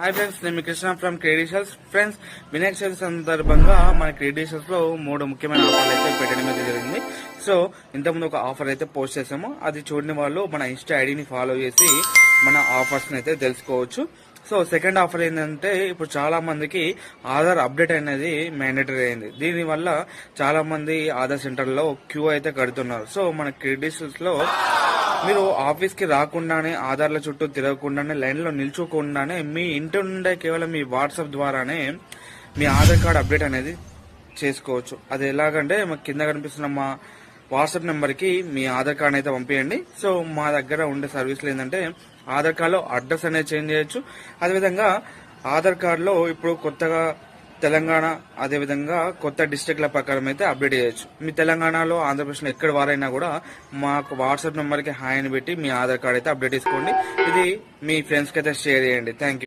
Hi friends నేను Krishna from credentials friends Vinayaka Chavithi సందర్భంగా మన క్రెడిషియల్స్లో మూడు ముఖ్యమైన ఆఫర్లు అయితే పెట్టడం అయితే జరిగింది. సో ఇంతకుముందు ఒక ఆఫర్ అయితే పోస్ట్ చేసాము అది చూడని వాళ్ళు మన ఇన్స్టా ఐడిని ఫాలో చేసి మన ఆఫర్స్ అయితే తెలుసుకోవచ్చు. సో సెకండ్ ఆఫర్ ఏంటంటే ఇప్పుడు చాలా మందికి ఆధార్ అప్డేట్ అనేది మ్యాండేటరీ అయింది. దీనివల్ల చాలా మంది ఆధార్ సెంటర్లో క్యూ అయితే కడుతున్నారు. సో మన క్రెడిషియల్స్లో మీరు ఆఫీస్కి రాకుండానే ఆధార్ల చుట్టూ తిరగకుండానే లైన్లో నిల్చోకుండానే మీ ఇంటి నుండే కేవలం మీ వాట్సాప్ ద్వారానే మీ ఆధార్ కార్డ్ అప్డేట్ అనేది చేసుకోవచ్చు. అది ఎలాగంటే మాకు కింద కనిపిస్తున్న మా వాట్సాప్ నెంబర్కి మీ ఆధార్ కార్డ్ అయితే పంపించండి సో మా దగ్గర ఉండే సర్వీస్లు ఏంటంటే ఆధార్ కార్డ్లో అడ్రస్ అనేది చేంజ్ చేయొచ్చు. అదేవిధంగా ఆధార్ కార్డ్లో ఇప్పుడు కొత్తగా తెలంగాణ అదేవిధంగా కొత్త డిస్ట్రిక్ట్ల ప్రకారం అయితే అప్డేట్ చేయొచ్చు. మీ తెలంగాణలో ఆంధ్రప్రదేశ్లో ఎక్కడ వారైనా కూడా మాకు వాట్సాప్ నెంబర్కి హాయ్ అని పెట్టి మీ ఆధార్ కార్డ్ అయితే అప్డేట్ చేసుకోండి. ఇది మీ ఫ్రెండ్స్కి అయితే షేర్ చేయండి. Thank you